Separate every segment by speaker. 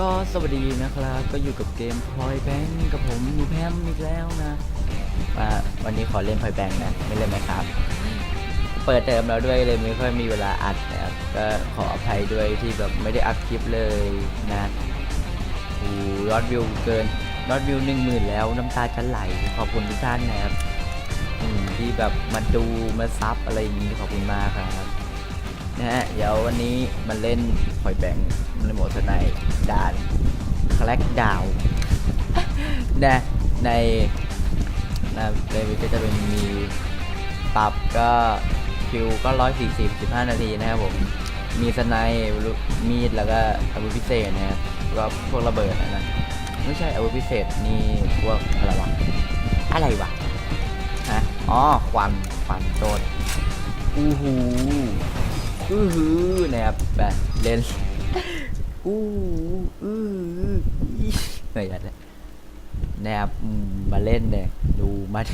Speaker 1: ก็สวัสดีนะครับ ก็อยู่กับเกมพลอยแบงกับผมหนูแพมอีกแล้วนะอ่าวันนี้ขอเล่นพลอยแบงนะ ไม่เล่นไหมครับ เปิดเทอมแล้วด้วยเลยไม่ค่อยมีเวลาอัดนะครับ ก็ขออภัยด้วยที่แบบไม่ได้อัดคลิปเลยนะโอ้ยอดวิวเกินยอดวิวหนึ่งหมื่นแล้วน้ำตาจะไหล ขอบคุณทุกท่านนะครับที่แบบมาดูมาซับอะไรอย่างนี้ขอบคุณมากครับ นะฮะ เดี๋ยววันนี้มันเล่นหอยแบงในโหมดสไนด์ด่านคลกดาวนะในนะในวิก็จะเป็นมีปรับก็คิวก็ร้อยสี่สิบสิบห้านาทีนะครับผม มีสไนด์มีดแล้วก็อาวุธพิเศษนะครับก็พวกระเบิดนะนะไม่ใช่อาวุธพิเศษนี่พวกอะไรวะอะไรวะฮะอ๋อควันควันโดนอู้หู อื้อหือนะครับแบบเล่นอู้อื้อหือไม่อยากเลยนะครับมาเล่นเนี่ยดูมัน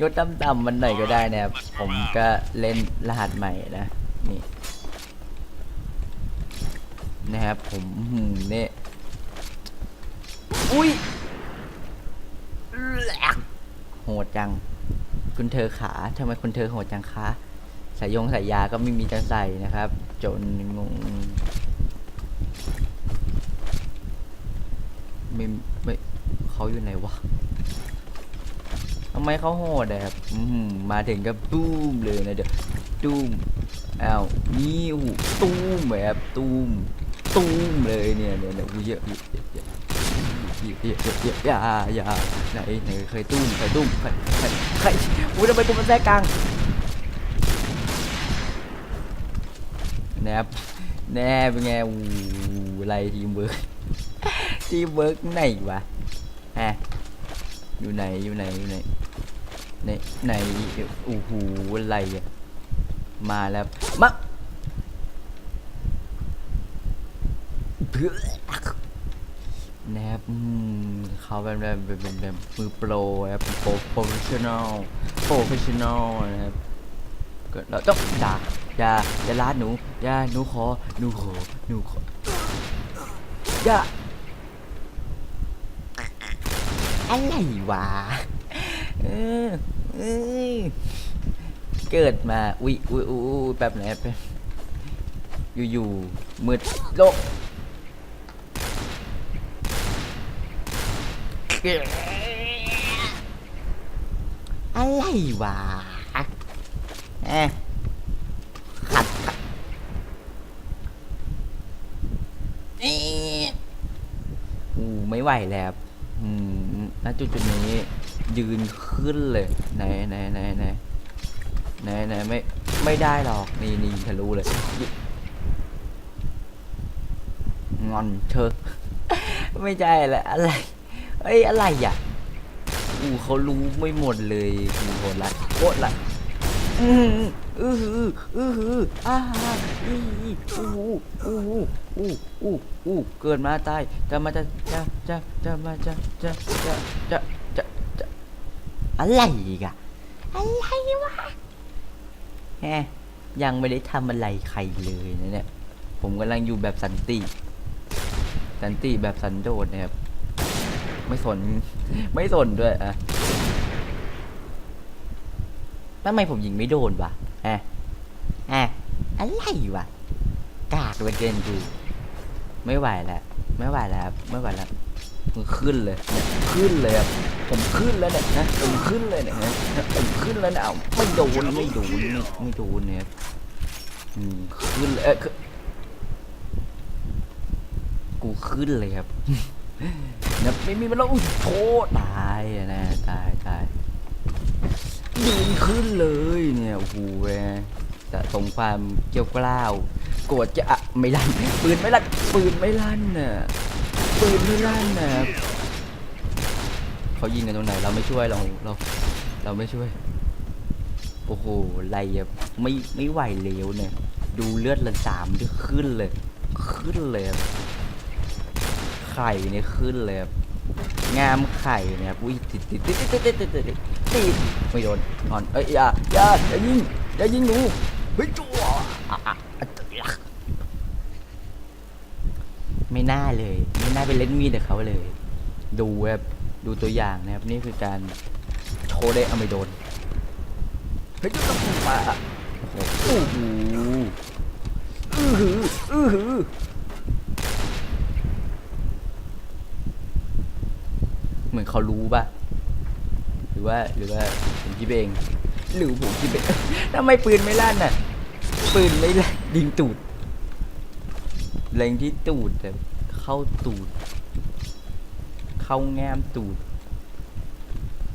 Speaker 1: ยศต่ำๆมันหน่อยก็ได้นะครับ ผมก็เล่นรหัสใหม่นะนี่นะครับผมเนี่ยอุ้ยโหดจัง คุณเธอขาทำไมคุณเธอโหดจังคะ สายยงสายยาก็ไม่มีจะใส่นะครับ จนงงไม่ไม่เขาอยู่ไหนวะทำไมเขาโหดแบบมาถึงก็ตูมเลยนะเดี๋ยวตูมอ้าวนี่โอ้ตูมแบบตูมตูมเลยเนี่ยเนี่ยเนี่ยเยอะเยอะเยอะเยอะเยอย่าอยาไหนไหนเคยตุ้มเคยตุ้มเคยเคยเคยอุ้ยทำไมกูมันแทรกกลาง แนบแนบเป็นไงอู้อะไรทีมเวิร์กทีมเวิร์กไหนวะฮะอยู่ไหนอยู่ไหนอยู่ไหนไหนไหนโอ้โหอะไรอะมาแล้วมาเพื่อแนบเขาเป็นแบบเป็นเป็นแบบมือโปรครับโปรโปรเฟชชั่นอลโปรเฟชชั่นอลนะครับ ก็เราต้องด่าอย่าอย่าลาดหนูอย่าหนูขอหนูขอหนูขออย่าอะไรวะเออเอยเกิดมาอุ้ยอุ้ยอุ้ยอุ๊ยแบบไหนแป๊บอยู่ๆมืดโลกอะไรวะ เอ๊ะขัดขัดเอ๊ะอู้ไม่ไหวแล้วอืมณจุดจุดนี้ ยืนขึ้นเลยไหนไหนไหนไหนไหนไหนไม่ไม่ได้หรอกนี่นี่ทะลุเลยยิงอนเธอไม่ใช่แหละอะไรเอ้ยอะไรอะอู้เขารู้ไม่หมดเลยกูโหดละโคตรละ อืออืออืออืออ่าอีอู้อู้อู้อู้อู้อู้เกิดมาตายจะมาจะจะจะจะมาจะจะจะจะจะจะอะไรอีกอะอะไรวะแฮยังไม่ได้ทำอะไรใครเลยนะเนี่ย ผมกำลังอยู่แบบสันติสันติแบบสันโดษนะครับ ไม่สน ไม่สนด้วยอะ ทำไมผมยิงไม่โดนวะฮะฮะอะไรวะกากเหลยเกินกูไม่ไหวแล้วไม่ไหวแล้วครับไม่ไหวแล้วมึงขึ้นเลยขึ้นเลยครับผมขึ้นแล้วเนี่ยนะผมขึ้นเลยเนี่ยนะผมขึ้นแล้วเนี่ยเอาไม่โดนไม่โดนไม่ไม่โดนเนี่ยอืมขึ้นเลยเอ้ยขึ้นกูขึ้นเลยครับนะไม่มีมันแล้วอุ๊ยโทษตายอะนะตายตาย ยืนขึ้นเลยเนี่ยโอ้โหแหวแต่สงความเกี่ยวกล้าวโกรธจะอะไม่ลั่นปืนไม่ลั่นปืนไม่ลั่นน่ะปืนไม่ลั่นน่ะเขายิงกันตรงไหนเราไม่ช่วยเราเราเราไม่ช่วยโอ้โหไรอะไม่ไม่ไหวเลวเนี่ย ดูเลือดละสามที่ขึ้นเลย ขึ้นเลยไข่เนี่ยขึ้นเลยงามไข่เนี่ยอุ้ยติดติดติดติดติดติด ติดติดติดไม่โดนนอนเอ้ยอย่าอย่าอย่ายิงอย่ายิงหนูเฮ้ยจั่วอะอะอะแหมไม่น่าเลยไม่น่าไปเล่นมีดกับเขาเลย ดูแบบดูตัวอย่างนะครับนี่คือการโชว์ได้เอาไม่โดนเฮ้ยต้องมาโอ้โหอื้อหืออื้อหืออื้อหือเหมือนเขารู้ป่ะห รือว่าหรือว่าผมคิดเองหรือผมคิดเองทำไมปืนไม่ลั่นน่ะ ปืนไม่ลั่นยิงตูดเล็งที่ตูดแต่เข้าตูด เข้าแง้มตูด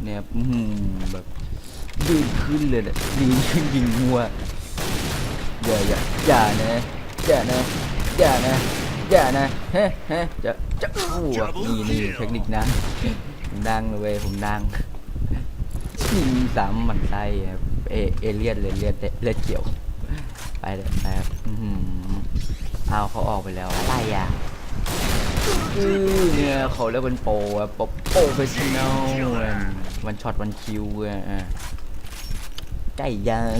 Speaker 1: เนี่ยอื้อหือแบบยืนขึ้นเลยนี่ยยืนขึ้นยิงมัวอย่าอย่าอย่านะอย่านะอย่านะอย่านะเฮ้เฮ้จะจะอ้โหนี่นี่เทคนิคนะผมดังเลยเว้ยผมดัง ยิงสามหมันไส้ครับเอเอเลียดเลยเลียดเลือดเขียว ไปเลยครับเอาเขาออกไปแล้วอะไรอะเนี่ยเขาเรียกเป็นโปรอะโปรโปรเฟชชั่นอลวันช็อตวันคิวอะอะไก่ยาง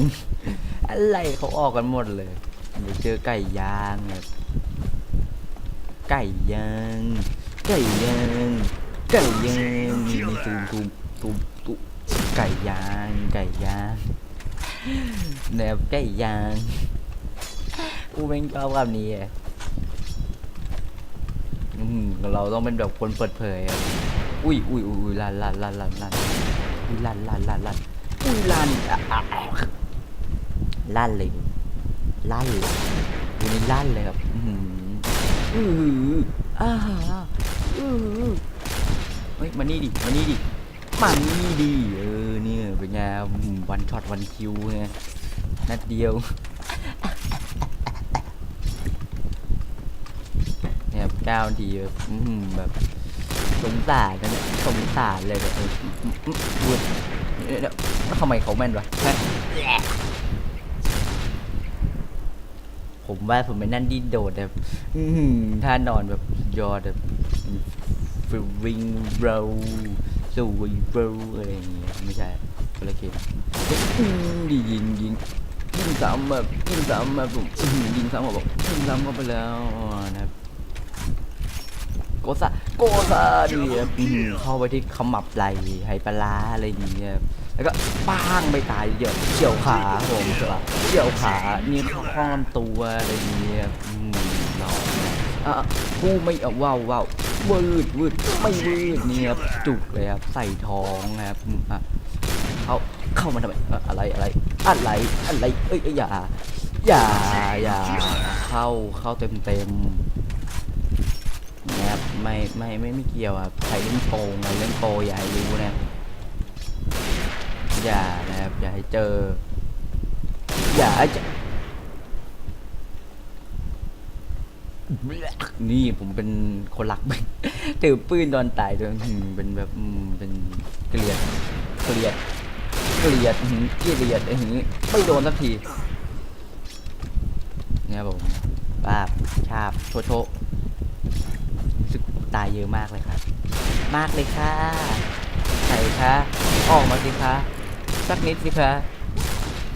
Speaker 1: อะไรเขาออกกันหมดเลยเดี๋ยวเจอไก่ยางแบบไก่ยางไก่ยางไก่ยางมีตูมตูมตูมตูม ไก่ย่างไก่ย่างแนวไก่ย่างอูเป็นชอบคำนี้ออเราต้องเป็นแบบคนเปิดเผยอุ้ยอุ้ยอุ้ยลันลันลันลันลันอุ้ยลันลันลันลันอุ้ยลันอะลั่นเลยลั่นเลยดูนี่ลั่นเลยครับอืออืออ่าอือเฮ้ยมานี่ดิมานี่ดิ มานี่ดิเออนี่เป็นไงวันช็อตวันคิวไงนัดเดียวเนี่ยเก้านาทีแบบแบบสงสารนะสงสารเลยแบบเออวุ้ยเดี๋ยวทำไมเขาแม่นวะฮะผมว่าผมไม่นั่นดิ้นโดดแบบอื้อหือท่านอนแบบยอดแบบฟวิงโร สูวิงโรอะไรอย่างเงี้ยไม่ใช่คนละเกมดียิงยิงยิงซ้ำแบบยิงซ้ำแบบผมยิงซ้ำแบบยิงซ้ำเข้าไปแล้วนะครับโกซาโกซาดีครับเข้าไปที่ขมับไหลไหปลาอะไรอย่างเงี้ยแล้วก็ป้างไปตายเดี๋ยวเฉียวขาผมใช่ปะเฉียวขานี่ข้าข้อลำตัวอะไรอย่างเงี้ยอืมรอนะ อะกูไม่เอาว้าวว้าววืดวืดไม่วืดเนี่ยครับจุกเลยครับใส่ท้องนะครับอะเขาเข้ามาทำไมอะไรอะไรอะไรอะไรเอ้ยเอ้ยอย่าอย่าอย่าเข้าเข้าเต็มเต็มนะครับไม่ไม่ไม่ไม่เกี่ยวครับใครเล่นโปงใครเล่นโปอย่าให้รู้นะอย่านะครับอย่าให้เจออย่าให้เจอ นี่ผมเป็นคนรักมันถือปืนตอนตายด้วยอื้อหือเป็นแบบเป็นเกลียดเกลียดเกลียดหือเกลียดไอ้หือไม่โดนสักทีเนี่ยผมป้าชาบโชโชรู้สึกตายเยอะมากเลยครับ มากเลยค่ะไหนคะออกมาสิคะสักนิดสิคะ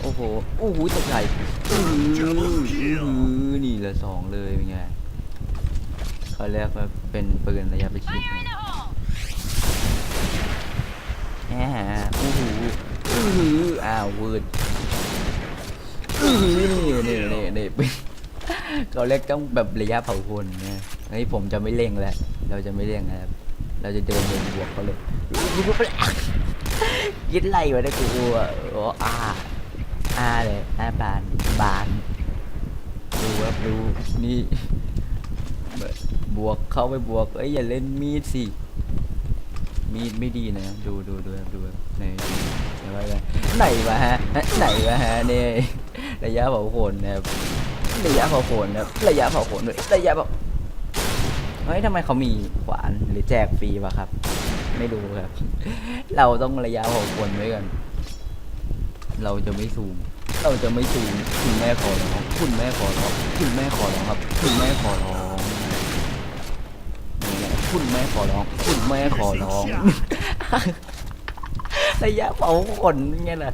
Speaker 1: โอ้โหโอ้โหตกใจอืออือนี่ลือสองเลยเป็นไง เขาเรียกว่าเป็นปืนระยะประชิดนะแหมโอ้โหอื้อหืออ้าววืดอื้อหือนี่นี่นี่นี่เป็นเขาเรียกต้องแบบระยะเผาคนนะเฮ้ยผมจะไม่เร่งแล้ว เราจะไม่เร่งนะครับ เราจะเดินเดินบวกเขาเลยยึดไล่ไว้ได้กูอะโอ้อาอาเลยอาบานบานดูครับดูนี่ บวกเข้าไปบวกเอ้ยอย่าเล่นมีดสิ มีดไม่ดีนะ ดูดูดูดูครับไหนไหนวะไหนวะฮะไหนวะฮะเนี่ยระยะเผาขนนะครับระยะเผาขนนะระยะเผาขนด้วยระยะเผาเฮ้ยทำไมเขามีขวานหรือแจกฟรีวะครับ ไม่รู้ครับ เราต้องระยะเผาขนไว้ก่อนเราจะไม่ซูมเราจะไม่ซูมคุณแม่ขอร้องคุณแม่ขอร้องคุณแม่ขอร้องครับ คุณแม่ขอร้อง คุณแม่ขอร้อง คุณแม่ขอร้อง ระยะเผาขนไงล่ะ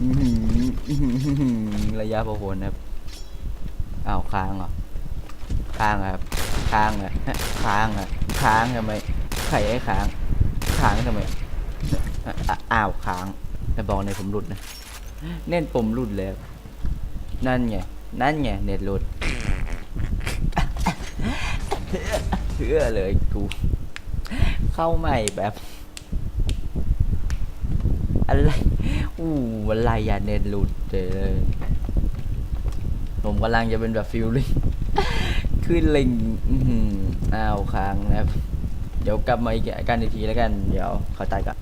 Speaker 1: อื้อหืออื้อหือระยะพอโหนครับอ้าวค้างเหรอค้างค้างครับค้างอะฮะค้างอะค้างทำไมใครให้ค้างค้างทำไมอะอะอ้าวค้างแต่บอกในผมหลุดนะเน็ตผมหลุดแล้ว นั่นไงนั่นไงเน็ตหลุด เชื่อเลยกูเข้าใหม่แบบ อะไรอู้อะไรอย่าเน็ตหลุดเลยผมกำลังจะเป็นแบบฟิลลิ่งขึ้นลิงอื้อหืออ้าวค้างนะครับ เดี๋ยวกลับมาอีกกันอีกทีแล้วกัน เดี๋ยวขอตายก่อน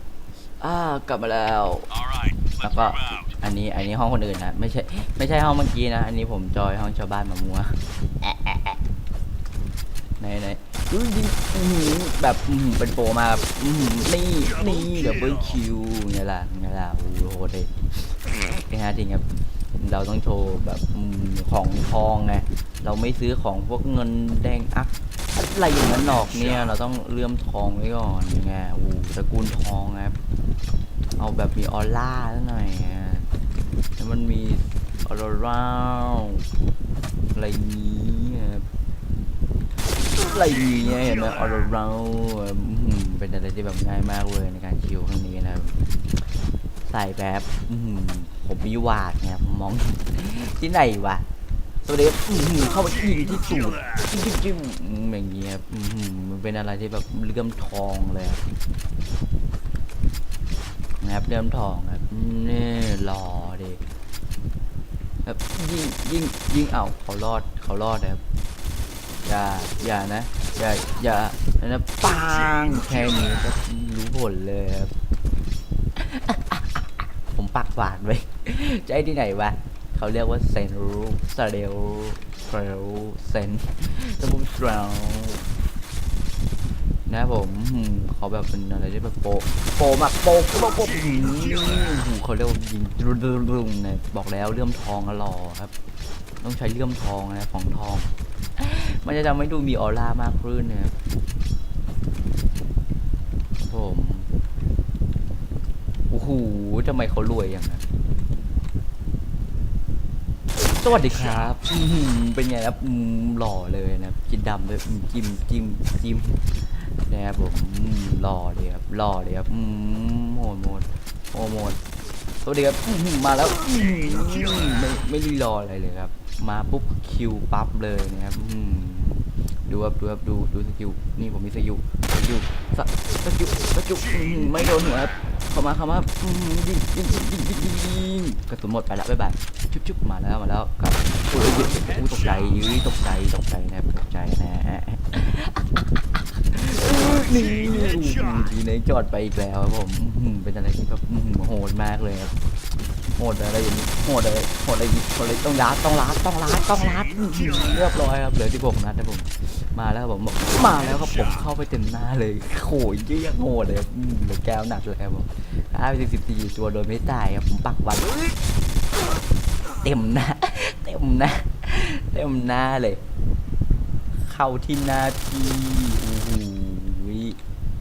Speaker 1: อ่ากลับมาแล้ว
Speaker 2: All right,
Speaker 1: แล้ว
Speaker 2: let's
Speaker 1: ก็
Speaker 2: move out.
Speaker 1: อันนี้อันนี้ห้องคนอื่นนะไม่ใช่ไม่ใช่ห้องเมื่อกี้นะ อันนี้ผมจอยห้องชาวบ้านมามัวแอะแอะแอะ ไหนไหนอุ้ยยิงแบบเป็นโปรมาแบบนี่นี่เดี๋ยวเบิร์คิวไงล่ะไงล่ะโอ้โหโหดเลยไอ้ฮะจริงครับเราต้องโชว์แบบของทองไงเราไม่ซื้อของพวกเงินแดงอักอะไรอย่างนั้นหรอกเนี่ย เราต้องเลื่อมทองไว้ก่อนไงโอ้ตระกูลทองครับเอาแบบมีออร่าสักหน่อยแล้วมันมีออร่าอะไรนี้ อะอะไรนี้เห็นไหมออร่าเป็นอะไรที่แบบง่ายมากเลยในการคิวครั้งนี้นะครับใส่แบบผมมีวาดเนี่ยผมมองที่ไหนวะตัวเด็กเข้าไปยิงที่สูดจิ้มจิ้มอย่างเงี้ยมันเป็นอะไรที่แบบเลื่อมทองเลยนะครับเริ่มทองครับนี่หล่อเด็กครับยิงยิ่งยิ่งเอาเขารอดเขารอดนะครับ อย่าอย่านะ อย่าอย่านะปังแค่นี้ก็รู้ผลเลยครับผมปักหวานไว้ใจที่ไหนวะเขาเรียกว่าเซนรูสเดลเฟลเซนแล้วผมสรานะผมเขาแบบเป็นอะไรที่แบบโปะโปะมากโปะโปะโปะอืมโอ้โหเขาเรียกว่ายิงรุนรุนนะบอกแล้วเลื่อมทองอะหล่อครับ ต้องใช้เลื่อมทองนะของทอง มันจะทำให้ดูมีออร่ามากขึ้นนะครับผมโอ้โหทำไมเขารวยอย่างนั้นสวัสดีครับอื้อหือเป็นไงครับอืมหล่อเลยนะกินดำเลยจิ้มจิ้มจิ้มนะครับผมหล่อเลยครับหล่อเลยครับอืมโหดโหดโหดโหด สวัสดีครับมาแล้วไม่ไม่รีรออะไรเลยครับ มาปุ๊บคิวปั๊บเลยนะครับดูครับดูครับดูดูสกิลนี่ผมมีสกิลสกิลสกิลสกิลไม่โดนหัวครับเข้ามาเข้ามายิงยิงยิงยิงยิงยิงกระสุนหมดไปแล้วบ๊ายบายชุบชุบมาแล้วมาแล้วครับอุ้ยอุ้ยอุ้ยตกใจอุ้ยตกใจตกใจนะครับตกใจนะฮะ นี่ทีนี้จอดไปอีกแล้วครับผมอื้อหือเป็นอะไรที่แบบอื้อหือโหดมากเลยครับโหดอะไรอย่างนี้โหดเลยโหดอะไรโหดอะไรต้องรัดต้องรัดต้องรัดต้องรัดอื้อหือเรียบร้อยครับเหลือที่ผมนัดนะผมมาแล้วครับผมมาแล้วครับผมเข้าไปเต็มหน้าเลยโขยเยี่ยงโหดเลยครับอื้อเหลือแก้วหนักเลยครับผมห้าไปสิบสิบสี่ตัวโดยไม่ตายครับผมปักวันเต็มหน้าเต็มหน้าเต็มหน้าเลย เข้าที่หน้าพี่โอ้โห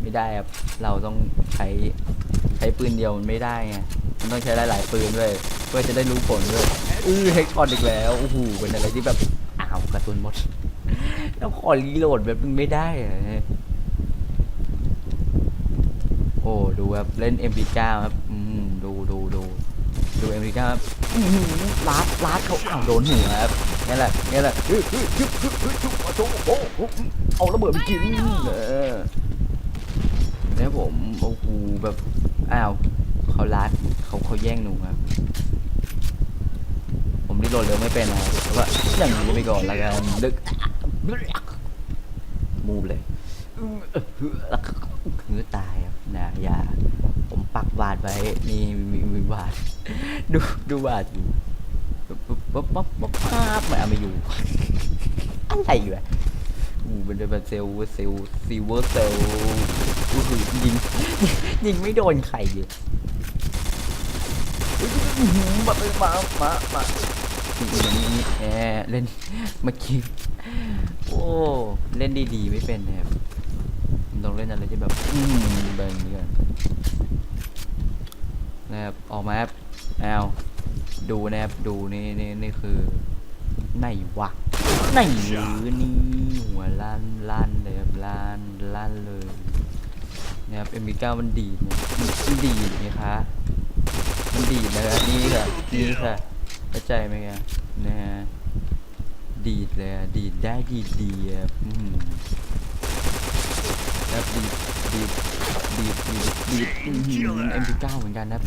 Speaker 1: ไม่ได้ครับ เราต้องใช้ใช้ปืนเดียวมันไม่ได้ไง มันต้องใช้หลาย ๆ ปืนด้วยเพื่อจะได้รู้ผลด้วย อื้อเฮกช็อตอีกแล้ว โอ้โห เป็นอะไรที่แบบ อ้าวกระสุนหมด แล้วขอรีโหลดแบบนึงไม่ได้โอ้ ดูครับ เล่น MP9 ครับ ดู MP9 ครับอื้อหือลาดลาดเขาอ้าวโดนหัวครับนี่แหละนี่แหละเฮ้ยเฮ้ยเฮ้ยเฮ้ยเฮ้ยโอ้โหโอ้โหเอาระเบิดไปกินเออแล้วผมโอ้โหแบบอ้าวเขาลาดเขาเขาแย่งหนูครับผมรีโหลดเร็วไม่เป็นนะครับแล้วก็อย่างนี้ไปก่อนแล้วกันดึกมูบเลยแล้วก็คือตายครับนะอย่าผม ปักวาดไว้นี่มีมีวาดดูดูวาดอยู่ป๊บปั๊บป๊บป๊บปั๊บไม่เอาไม่อยู่อะไรอยู่อะอู้เป็นแบบเซลเซลซิเวอร์เซลล์อู้หูยิงยิงไม่โดนใครเลยอื้อหือมาไปมามามาอย่างนี้แหมเล่นเมื่อกี้โอ้เล่นดีๆไม่เป็นนะครับต้องเล่นอะไรที่แบบอืมแบบนี้กัน นะครับออกมาครับเอาดูนะครับดูนี่นี่นี่คือไหนวะไหนหรือนี่หัวลั่นลั่นเลยครับลั่นลั่นเลยนะครับเอ็มบีเก้ามันดีดมันดีดไงคะมันดีดนะครับนี่ค่ะนี่ค่ะเข้าใจไหมครับนะฮะดีดเลยดีดได้ดีดดีอะ อืมครับดีดีดีดีดีเอ็มบีเก้าเหมือนกันนะครับ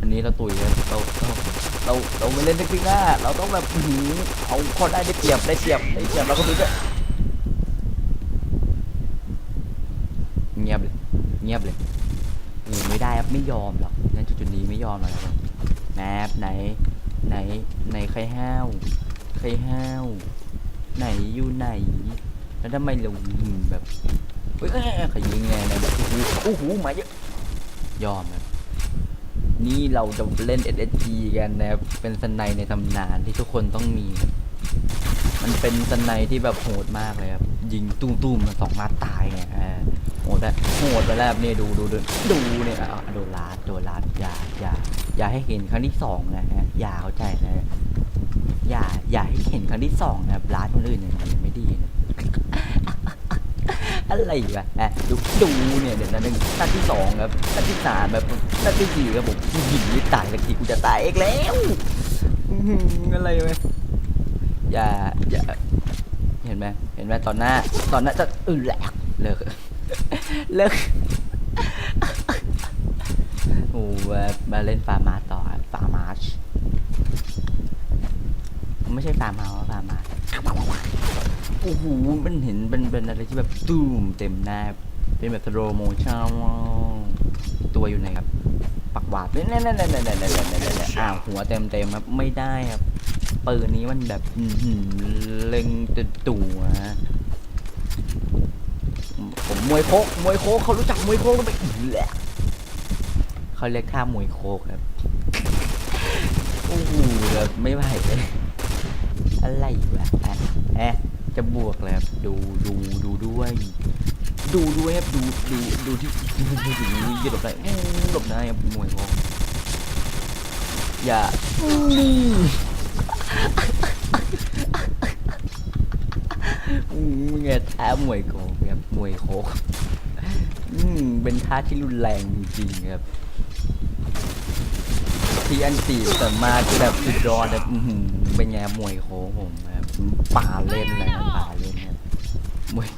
Speaker 1: อันนี้เราตุ๋ยครับเราเราเราเราไม่เล่นเทคนิคหน้าเราต้องแบบหือเอาคนได้ได้เปรียบได้เปรียบได้เปรียบเราก็ดูด้วยเงียบเลยเงียบเลยโอ้ไม่ได้ครับไม่ยอมหรอกนั่นจุดจุดๆนี้ไม่ยอมหรอกครับแนบไหนไหนไหนใครห้าวใครห้าวไหนอยู่ไหน แล้วทำไมเรายิงแบบเฮ้ยเอ้ยเอ้ยใครยิงไงนะแบบโอ้โหมาเยอะยอมครับนี่เราจะเล่น SSG กันนะครับเป็นสไนในตำนานที่ทุกคนต้องมี มันเป็นสไนที่แบบโหดมากเลยครับ ยิงตุ้มๆมาสองนัดตายไงโหดอะโหดไปแล้วครับนี่ดูดูดูดูเนี่ยอะโดนลาดโดนลาดอย่าอย่าอย่าให้เห็นครั้งที่สองนะฮะอย่าเข้าใจนะอย่าอย่าให้เห็นครั้งที่สองนะครับลาดคนอื่นเนี่ยมันไม่ดีนะ อะไรวะอะดูดูเนี่ยเดี๋ยวนั้นนัดที่สองครับนัดที่สามแบบนัดที่สี่ครับผมผู้หญิงนี่ตายสักทีกูจะตายอีกแล้วอะไรวะอย่าอย่าเห็นไหมเห็นไหมตอนหน้า ตอนหน้าจะอือแหลกเลิกเลิกโอ้มามาเล่นฟาร์มาต่อฟาร์มาสไม่ใช่ฟาร์มาฟาร์มา อ้โหมันเห็นเป็นเป็นอะไรที่แบบตูมเต็มหน้าเป็นแบบสโลโมชั่นตัวอยู่ไหนครับ ปักหวาดเนี่ยเนี่ยเนี่ยเนี่ยเนี่ยเนี่ยเนี่ยเนี่ยอ้าวหัวเต็มเต็มครับไม่ได้ครับปืนนี้มันแบบเล็งตัวตัวผมมวยโคกมวยโคกเขารู้จักมวยโคกไหมแหละเขาเรียกท่ามวยโคกครับโอ้โหแบบไม่ไหวเลยอะไรวะแอะ จะบวกแล้วดูดูดูด้วย ดูด้วยครับดูดูดูที่ดูดูดูอย่าหลบได้หลบได้ครับมวยเขาอย่านี่อืมไงท้ามวยโคกครับมวยโคกอืมเป็นท่าที่รุนแรงจริงๆครับทีอันตีแต่มากแบบสุดยอดแบบเป็นไงมวยโค้งผมแบบ ป่าเล่นเลยนะป่าเล่นครับมวย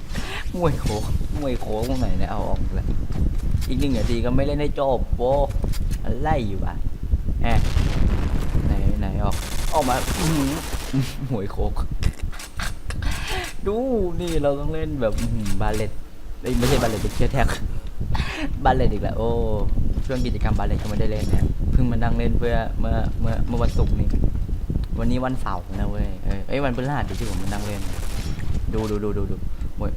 Speaker 1: มวยโค้งมวยโค้งตรงไหนเนี่ยเอาออกเลยอีกหนึ่งนาทีก็ไม่เล่นให้จบโว้อะไรอยู่วะแอะไหนไหนออกออกมาอื้อหือมวยโค้งดูนี่เราต้องเล่นแบบบาเลตไม่ใช่บาเลตเป็นเชียร์แท็กบาเลตอีกแล้วโอ้ช่วงกิจกรรมบาเลตก็ไม่ได้เล่นเนี่ยเพิ่งมานั่งเล่นเพื่อเมื่อเมื่อเมื่อวันศุกร์นี้ วันนี้วันเสาร์นะเว้ย เอ้ยเอ้ยวันพฤหัสที่ผมมานั่งเล่น ดูดูดูดูดูมวย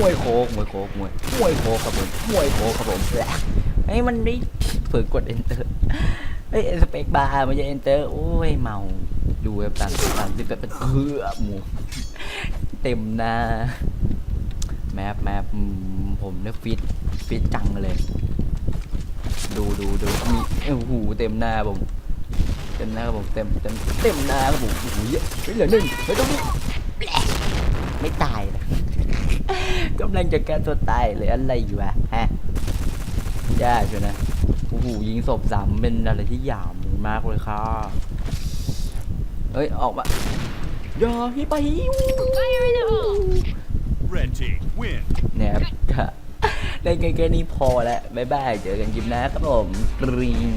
Speaker 1: มวยโคกมวยโคกมวยมวยโคกครับผมมวยโคกครับผมแหละไอ้ยมันไม่เผื่อกด enter เฮ้ยสเปกบาร์มันจะ enter โอ้ยเมาดูแบบตันตันที่แบบเพื่อหมูเต็มหน้าแมปแมปผมเนี่ยฟิตฟิตจังเลย ดูดูดูมีโอ้โหเต็มหน้าผม เต็มหน้าครับผมเต็มเต็มเต็มหน้าครับผมโอ้โหเยอะเฮ้ยเหลือหนึ่งเฮ้ยตรงนี้ไม่ตายนะกำลังจะแก้ตัวตายเลยอะไรอยู่วะฮะยากอยู่นะโอ้โหยิงศพสามเป็นอะไรที่หยามมากเลยค่ะเฮ้ย ออกมาอย่าพี่ไป
Speaker 2: Fire in the hole!
Speaker 3: Red team, win.
Speaker 1: เนี่ยครับเล่นแค่นี้พอแล้ว บ๊ายบาย เจอกันคลิปหน้าครับผมกรีน